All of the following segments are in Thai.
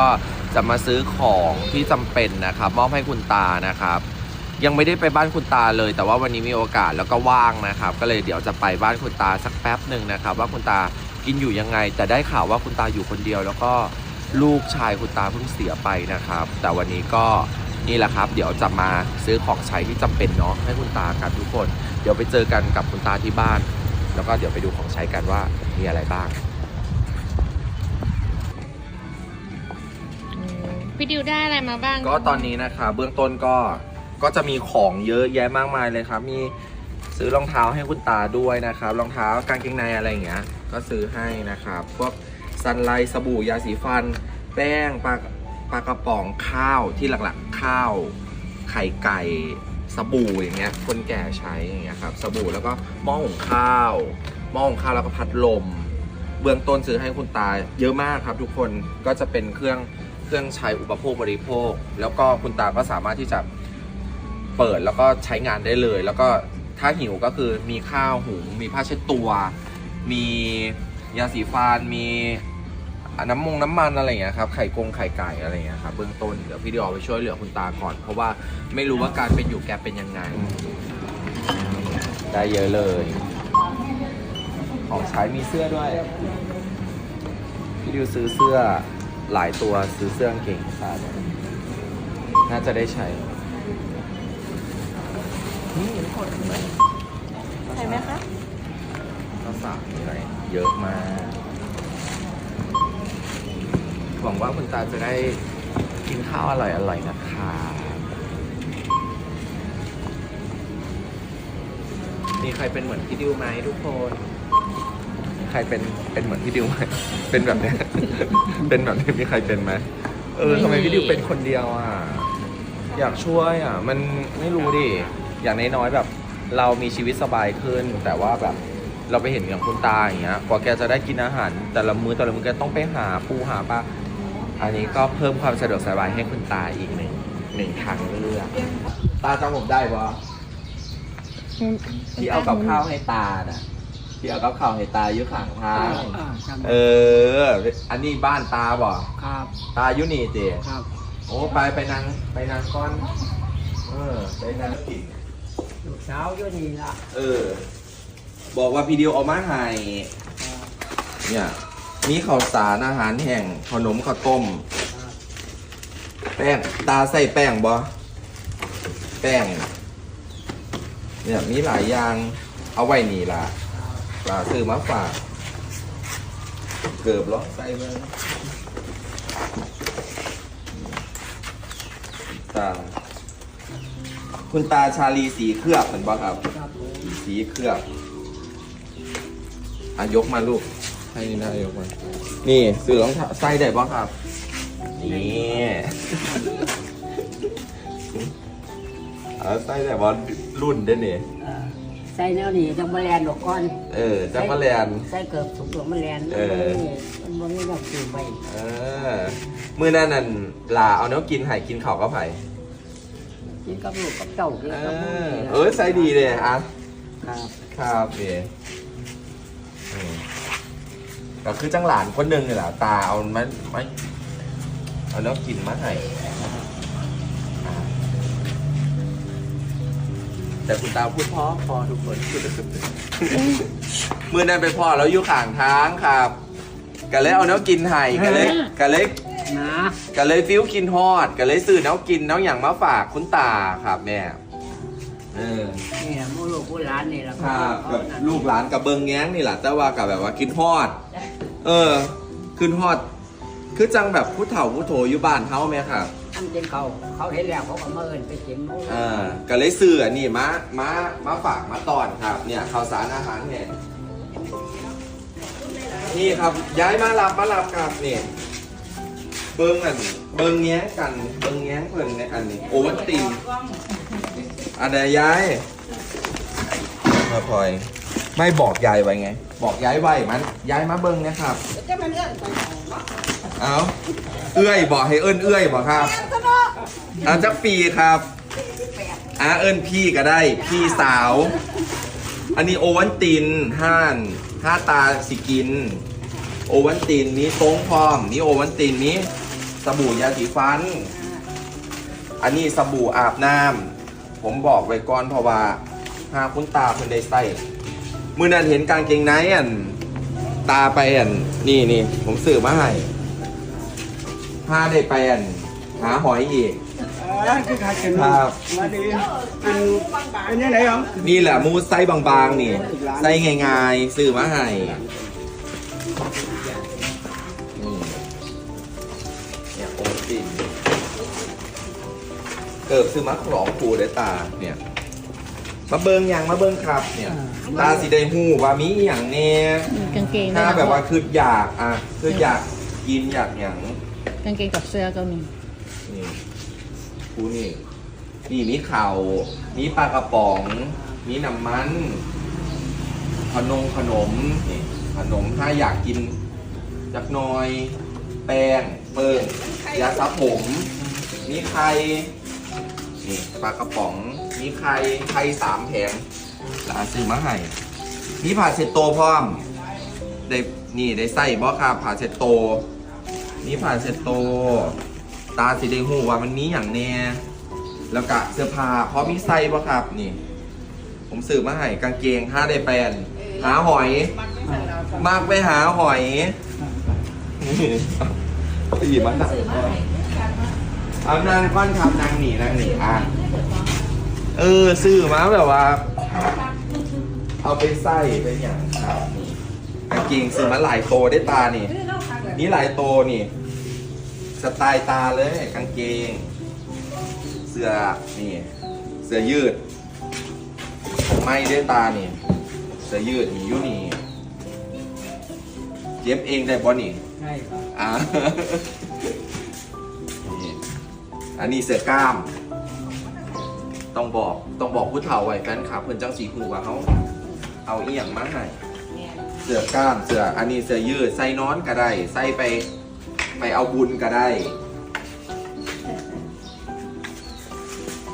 ก็จะมาซื้อของที่จำเป็นนะครับ มอบให้คุณตานะครับ ยังไม่ได้ไปบ้านคุณตาเลย แต่ว่าวันนี้มีโอกาสแล้วก็ว่างนะครับ ก็เลยเดี๋ยวจะไปบ้านคุณตาสักแป๊บหนึ่งนะครับ ว่าคุณตากินอยู่ยังไง แต่ได้ข่าวว่าคุณตาอยู่คนเดียว แล้วก็ลูกชายคุณตาเพิ่งเสียไปนะครับ แต่วันนี้ก็นี่แหละครับ เดี๋ยวจะมาซื้อของใช้ที่จำเป็นเนาะให้คุณตากันทุกคน เดี๋ยวไปเจอกันกับคุณตาที่บ้าน แล้วก็เดี๋ยวไปดูของใช้กันว่ามีอะไรบ้าง พี่ดิวได้อะไรมาบ้างก็ตอนนี้นะคะ เบื้องต้นก็ก็จะมีของเยอะแยะมากมายเลยครับ มีซื้อรองเท้าให้คุณตาด้วยนะครับ รองเท้ากางเกงในอะไรอย่างเงี้ย ก็ซื้อให้นะครับ พวกซันไลสบู่ยาสีฟัน แป้งปลาปลากระป๋องข้าวที่หลักๆข้าว ไข่ไก่สบู่อย่างเงี้ย คนแก่ใช้อย่างเงี้ยครับสบู่แล้วก็หม้อหุงข้าวหม้อหุงข้าวแล้วก็พัดลม เบื้องต้นซื้อให้คุณตาเยอะมากครับ ทุกคนก็จะเป็นเครื่อง เครื่องใช้อุปโภคบริโภค แล้วก็คุณตาก็สามารถที่จะเปิดแล้วก็ใช้งานได้เลย แล้วก็ถ้าหิวก็คือมีข้าวหุงมีผ้าเช็ดตัว มียาสีฟันมีน้ำมงน้ำมันอะไรอย่างเงี้ยครับไข่กงไข่ไก่อะไรอย่างเงี้ยครับเบื้องต้นเดี๋ยวพี่ดียวเอไปช่วยเหลือคุณตาก่อน เพราะว่าไม่รู้ว่าการเป็นอยู่แกเป็นยังไง ได้เยอะเลย ของใช้มีเสื้อด้วย พี่ดิวซื้อเสื้อ หลายตัวซื้อเสื้อกางเก่งขาดน่าจะได้ใช้นี่ทุกคนเห็นไหมใช่ไหมคะข้าวสารมีอะไรเยอะมาก หวังว่าคุณตาจะได้กินข้าวอร่อยๆนะคะมีใครเป็นเหมือนพี่ดิวไหมทุกคน ใครเป็นเป็นเหมือนพี่ดิวไหมเป็นแบบเนี้ย เป็นแบบนี้มีใครเป็นไหมเออทำไมพี่ดิวเป็นคนเดียวอะอยากช่วยอะ มันไม่รู้ดิอย่างน้อยๆแบบ เรามีชีวิตสบายขึ้น แต่ว่าแบบเราไปเห็นอย่างคุณตาอย่างเงี้ยกว่าแกจะได้กินอาหาร แต่ละมื้อแต่ละมื้อแกต้องไปหาปูหาปลาอันนี้ก็เพิ่มความสะดวกสบายให้คุณตาอีกหนึ่งหนึ่งทางเลือกตาจำผมได้ปะที่เอากับข้าวให้ตาน่ะ ที่เอากับข้าวให้ตาอยู่ข้างทางอ่าจำเออ อันนี้บ้านตาบ่ครับ ตาอยู่นี่เจครับ โอ้ไปไปนั่งไปนั่งก้อน เออไปนั่งกินลูกสาวอยู่นี่ละเออ บอกว่าพี่เดียวเอามาให้เนี่ยมีข้าวสารอาหารแห้งขนมข้าวต้ม แป้งตาใส่แป้งบ่แป้งเนี่ยมีหลายอย่างเอาไว้นี่ล่ะ ปลาซื้อมาฝากเกือบล้อใส่เบิ่งตาคุณตาชาลีสีเคลือบเหมือนบ่ครับครับ สีเคลือบอะยกมาลูกให้นี่นะยกมานี่ซื้อรองเท้าใส่ได้บ่ครับ นี่เอาใส่ได้บ่รุ่นเด้เนี่ย ใส่แนวนี้จังมาแลนดอกก้อน เออจักรแลน ใส่เกือบสุกดอกมาแลนเออ มันบ่มีดอกคือใบเออมือนั่นนั่นลาเอาเนื้อกินไห่กินข้าวก็ไผ่กินกับลูกกับเจ้ากินเอกับหมูอนี่ล่ะเออใส่ดีเลยอะ ครับครับเอ๋อืมก็คือจังหลานคนหนึ่งนี่แหละตาเอามาไม่เอาแล้วกินมาให้ แต่คุณตาพูดเพ่อพอทุกคนมือนั้นไปพ่อแล้วอยู่ข้างทางครับก็เลยเอาแน้วกินให้ก็เลยก็เลยนะก็เลยฟิวกินฮอดก็เลยซื้อแน้วกินแน้วอย่างมาฝากคุณตาครับแม่เออนี่หมูลูกผู้หลานนี่ล่ะครับกับลูกหลานกับเบิงแง้งนี่แหละแต่ว่ากับแบบว่ากินฮอด เออขึ้นฮอด คือจังแบบผู้เฒ่าผู้โถอยู่บ้านเฮาไหมครับ อันเป็นเขาเขาเห็นแล้วเขาก็มาเอิ้นไปกินหมูอ่าก็เลยซื้ออันนี้มามามาฝากมาตอนครับ เนี่ยข้าวสารอาหารเนี่ยนี่ครับย้ายมารับมารับครับนี่เบิ้งอันเบิ้งแง้งกันเบิ้งแง้งเพิ่นในอันนี้โอวัลตินอันไหนย้ายมาพลอยไม่บอกยายไว้ไง บอกยายไว้มันยายมาเบิ้งนะครับเอา เอื้อยบอกให้เอิ้นเอื้อยบอกครับอาจักปีครับอาเอิ้นพี่ก็ได้ พี่สาว อันนี้โอวันตินห้านห้าตาสิกิน โอวันตินนี้โต้งพร้อมนี่โอวันตินนี้สบู่ยาสีฟัน อันนี้สบู่อาบน้ำผมบอกไว้ก่อนเพราะว่าหาคุณตาเพิ่นได้ใส่มือนั้นเห็นกางเกงในอันตาไปอันนี่นี่ผมสื่อมาให้ ถ้าได้ไปอันหาหอยอีกอ่าคือขาดกันครับ มาดีอันเป็นยังไงเหรอนี่แหละมูสไซส์บางๆนี่ไซส์ง่ายๆซื้อมาให้นี่เนี่ยโอตินเกิดซื้อมาของผูได้ตาเนี่ยมาเบิงอย่างมาเบิงครับ เนี่ย ตาสีได้หูว่ามีอหย่างเนี่ย กางเกงถ้าด้วยนะแบบว่าคืออยากอะคืออยากกินอยากอย่าง กางเกงกับเสื้อก็มี นี่กูนี่ นี่มีเข่าวมีปลากระป๋อง มีน้ำมัน ขนมขนมนี่ขนมถ้าอยากกินจักหน้อย แป้งเปิ้งยาสระผมมีไข่นี่ปลากระป๋องมีไข่ไข่สามแผงหลานซื้อมาให้มีผ่าเช็ดโตพร้อมได้นี่ได้ใส่บ่ครับผ่าเช็ดโต มีผ่าเช็ดโตวตาสีแดงหูว่ามันมีอย่างแน่แล้วก็เสื้อผ้าพร้อมมีไส้บ่ครับนี่ ผมซื้อมาให้กางเกงห้าได้แปนหาหอย มากไปหาหอยตีมันหนักเอานางก้อนครับนางหนีนางหนีอะเออซื้อมาแบบว่า เอาไปใส่ไปอย่างครับนี่กางเกงซื้อมาหลายโตได้ตานี่ นี่หลายโตนี่ สไตล์ตาเลยกางเกง เสื้อนี่ เสื้อยืดของไม่ได้ตานี่ เสื้อยืดมีอยู่นี่เย็บเองได้บอนี่ ใช่ครับอ่า นี่อันนี้เสื้อกล้าม ต้องบอก ต้องบอกผู้เฒ่าไว้แฟนคลับเพิ่นจังสีหูว่าเขาเอาเอียงมาให้ เสื้อกล้ามเสื้ออันนี้เสื้อยืดใส่นอนก็ได้ใส่ไปไปเอาบุญก็ได้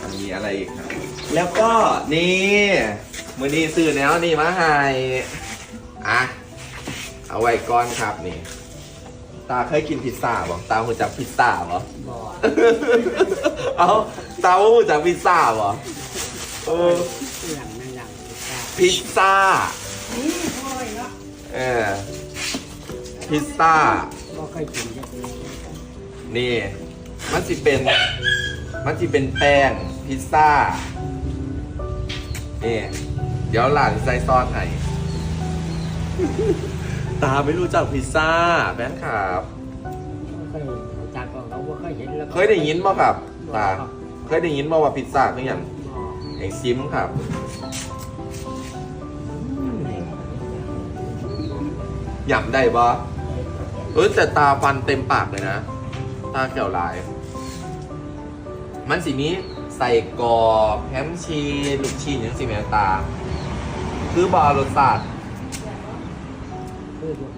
อันนี้อะไรอีกครับ แล้วก็นี่มือนี้ซื้อแนวนี่มาให้อะเอาไว้ก่อนครับนี่ ตาเคยกินพิซซ่าบ่ตาหูจักพิซซ่าบ่บ่เอาตาหูจักพิซซ่าบ่เออหลังนั่นหลังพิซซ่า เออพิซซ่า ก็เคยกินจะเป็นนี่ มันสิเป็น มันสิเป็นแป้งพิซซ่า นี่ เดี๋ยวหลานใส่ซอสให้ตาไม่รู้จักพิซซ่าแฟนคลับเคยจากก็เราก็เคยเห็นแล้วเคยได้ยินบ่ครับ ตา เคยได้ยินบ่ว่าพิซซ่าคืออย่างบ่ไอ้ซิมครับ หยำได้บ่เออแต่ตาฟันเต็มปากเลยนะ ตาเกี่ยวลาย มันสีนี้ใส่กรอบแฮมชีลูกชิ้นอย่างสิแมวตา คือบอรสชาติคือบ่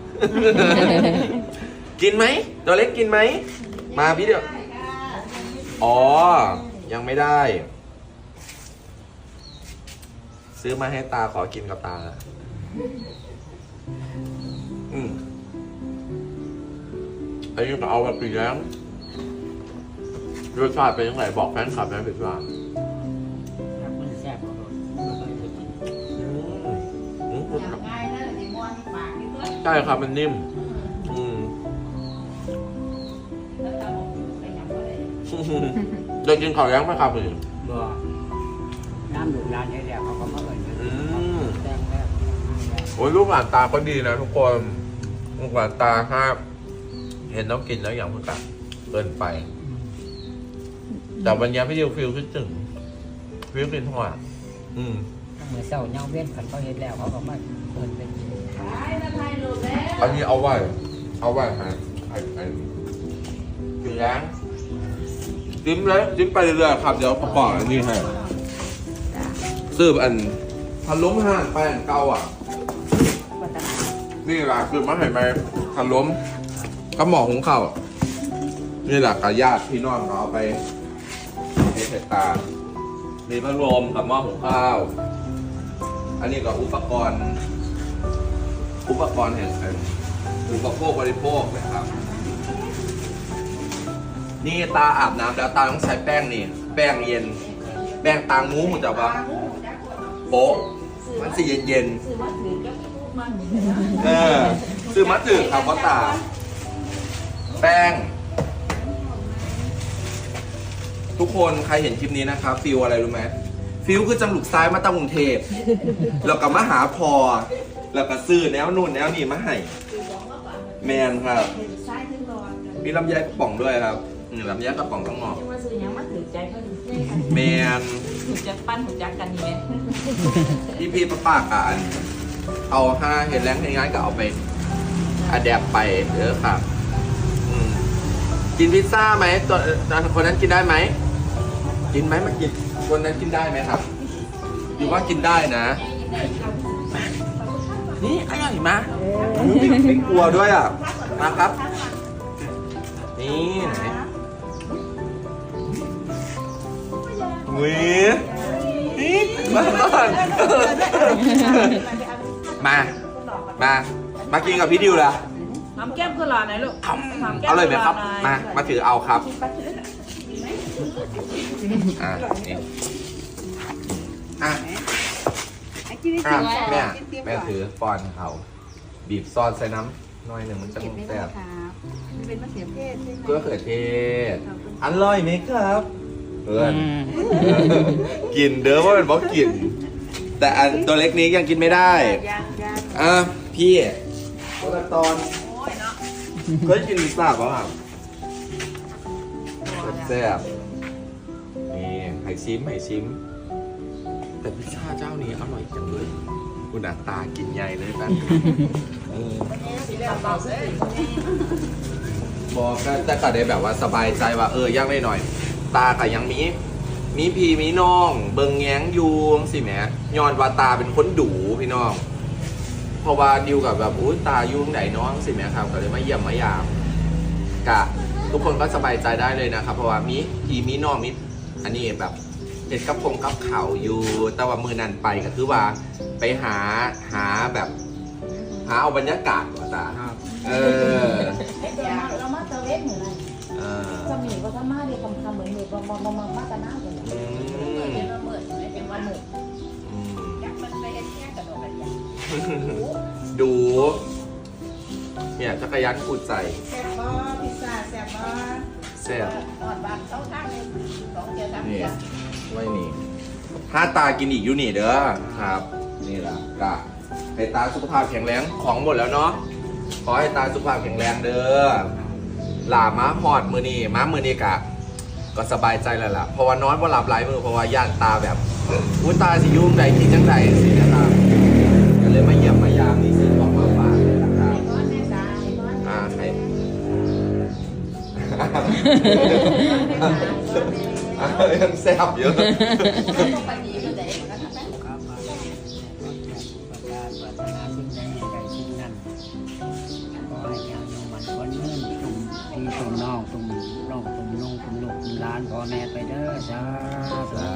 กินไหมตัวเล็กกินไหม มาพี่เดียว อ๋อ ยังไม่ได้ ซื้อมาให้ตาขอกินกับตา อืมอันนี้ก็เอาแบบปีแล้วรสชาติเป็นยังไงบอกแฟนคลับนะพี่ว่าถ้ามันแซ่บก็บ่เคยไปกินอืมอืมง่ายนะเดี๋ยวมวนปากนี่ด้วยใช่ครับมันนิ่ม อืม แล้วตาบอกไปยังก็เลยได้กินข้าวยังไหมครับพี่บ่น้ำดูดร้านให้แล้วเขาก็มาเอิ้นอืมแจ้งแล้ว โอ้ยลูกหลานตาก็ดีนะทุกคน ลูกหลานตาห้าเห็นต้องกินแล้วอย่างเพิ่งกลับเกินไป แต่วันนี้พี่ดิวฟิลคิดถึงฟิลกินทอดอืมเมื่อเช้าเงาเว้นคันเขาเห็นแล้วเขาก็มาเอิ้นไปกินขายแล้วถ่ายรูปแล้วอันนี้เอาไว้ เอาไว้ฮะไอ้ไอ้กินยังจิ้มเลยจิ้มไปเรื่อยๆครับเดี๋ยวประกอบอันนี้ให้ซื้ออันพันล้มห่านไปอันเก่าอะ นี่แหละคือมาให้ไปพันล้มก็หมอของเขานี่แหละกับญาติพี่น้องเขาเอาไปให้เสร็จตา มีพัดลมกับหม้อหุงข้าว อันนี้ก็อุปกรณ์ อุปกรณ์แห่งการอุปโภคบริโภคนะครับ นี่ตาอาบน้ำแล้วตาต้องใช้แป้งนี่ แป้งเย็น แป้งตางงูหูจักปะโป๊ะมันสีเย็นซื้อ มาถือกับลูกมันๆเออซื้อมาถือครับว่าตาแป้ง ทุกคนใครเห็นคลิปนี้นะครับฟิลอะไรรู้ไหมฟิลคือจังหลุกซ้ายมาตั้งกรุงเทพแล้วก็มาหาพอ แล้วก็ซื้อแนวนู่นแนวนี่มาให้แมนครับซ้ายถึงรอนมีลำไยกระป๋องด้วยครับอืมลำไยกระป๋องต้องหมอกจะมาซื้อยังมาถือใจเพิ่นแมน ถูกจักปั้นถูกจักกันนี่แหละพี่พี่ป้าป้าๆกัน เอาห้าเห็นแรงในงานก็เอาไปอัดแดปไปเด้อครับอืมกินพิซซ่าไหมตัวตัวคนนั้นกินได้ไหม กินไหมมากิน คนนั้นกินได้ไหมครับอยู่ว่ากินได้นะ นี่อร่อยมากไม่กลัวด้วยอะมาครับ นี่ไหนอุ้ยนี่มาก่อน มา มา มากินกับพี่ดิวละน้ำแก้มคือหลานไหนลูกเอาเลยไหมครับ มา มาถือเอาครับอะนี่อะอะแม่แม่ถือป้อนเขา บีบซอสใส่น้ำหน่อยหนึ่งมันจะแซ่บมันเป็นมะเขือเทศใช่ไหมเกลือเขือเทศอร่อยไหมครับเพื่อนกินเด้อว่าเป็นเพราะกิน แต่อันตัวเล็กนี้ยังกินไม่ได้ยางยางอะพี่คนละตอนเคยกินพิซซ่าป่ะครับแซ่บนี่ไห่ซิมไห่ซิม แต่พิซซ่าเจ้านี้อร่อยจังเลยคุณอัตตากินใหญ่เลยกันเออบอกก็จะก็ได้แบบว่าสบายใจว่าเออย่างได้หน่อย ตาก็ยังมี มีพี่มีน้อง เบิงแง้งอยูงสิแหมย้อนว่าตาเป็นคนดูพี่น้องเพราะว่าดิวกับแบบอุ้ยตายุ่งไหนน้องสิแหม่ครับก็เลยมาเยี่ยมมายามกะทุกคนก็สบายใจได้เลยนะครับ เพราะว่ามีพี่มีน้องมีอันนี้แบบเห็ดกับพงกับเขาวอยู่ แต่ว่ามือนันไปก็คือว่าไปหาหาแบบ หาเอาบรรยากาศว่าตาครับเออเรามาเตเวนเหมือนไรเออ จะมีก็ถ้ามาเดียวคำคำเหมือนเหมือนมองมองมองมาตาหน้าเลย หนึ่งอืมยักษ์มันไปเฮ็ดแค่กระโดดอะไรอย่างดู เนี่ยจักรยานขุดใส่แซ่บบ่พิซซ่าแซ่บบ่แซ่บอ่อนบางเข้าทางเลยสองเดียวสามนี่เดียวไว้นี่ถ้าตากินอีกอยู่นี่เด้อครับ นี่แหละกะให้ตาสุขภาพแข็งแรงของหมดแล้วเนาะขอให้ตาสุขภาพแข็งแรงเด้อหลาม้าหอดมือนี่ม้ามือนี่กะ ก็สบายใจแล้วล่ะเพราะว่านอนว่าหลับหลายมือเพราะว่าย่านตาแบบอุ้ยตาสิยุ่งใดกินจังใดสินะครับก็เลยมาเยี่ยมมายามนี่ซื้อของมาฝากเลยนะครับร้อนแม่ตาร้อนอ่าใครอะยังแซ่บเยอะ หลานพ่อแม่ไปเด้อจ้าสา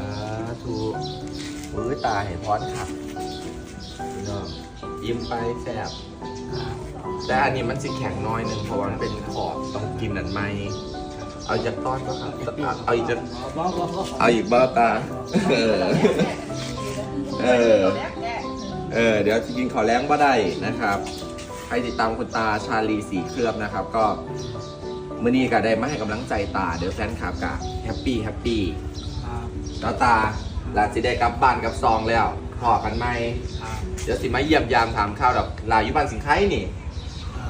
ธุอุ้ยตาเห็นพรค่ะพี่น้องยิ้มไปแซ่บแต่อันนี้มันสิแข็งน้อยหนึ่งเพราะว่ามันเป็นขอบต้องกินอันไหมเอาจากต้อนก็ครับเอาอีกจะเอาอีกบ้าตา เออ เออ เออ เดี๋ยวจะกินขอแรงบ่ได้นะครับ ใครติดตามคุณตาชาลีสีเคลือบนะครับ ก็ มื่อนี้ก็ได้มาให้กำลังใจตา เดี๋ยวแฟนคลับกะแฮปปี้แฮปปี้ครับแล้วตาหลานสิได้กลับบ้านกับซองแล้วพอกันไหมครับเดี๋ยวสิมาเยี่ยมยามถามข้าวดอกลาอยู่บ้านสิงไคนี่อ่า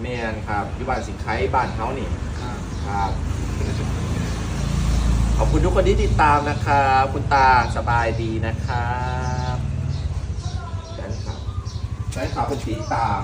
แม่นครับอยู่บ้านสิงไคบ้านเฮานี่ ครับครับ ขอบคุณทุกคนที่ติดตามนะครับ คุณตาสบายดีนะครับแฟนคลับแฟนคลับเป็นติดตาม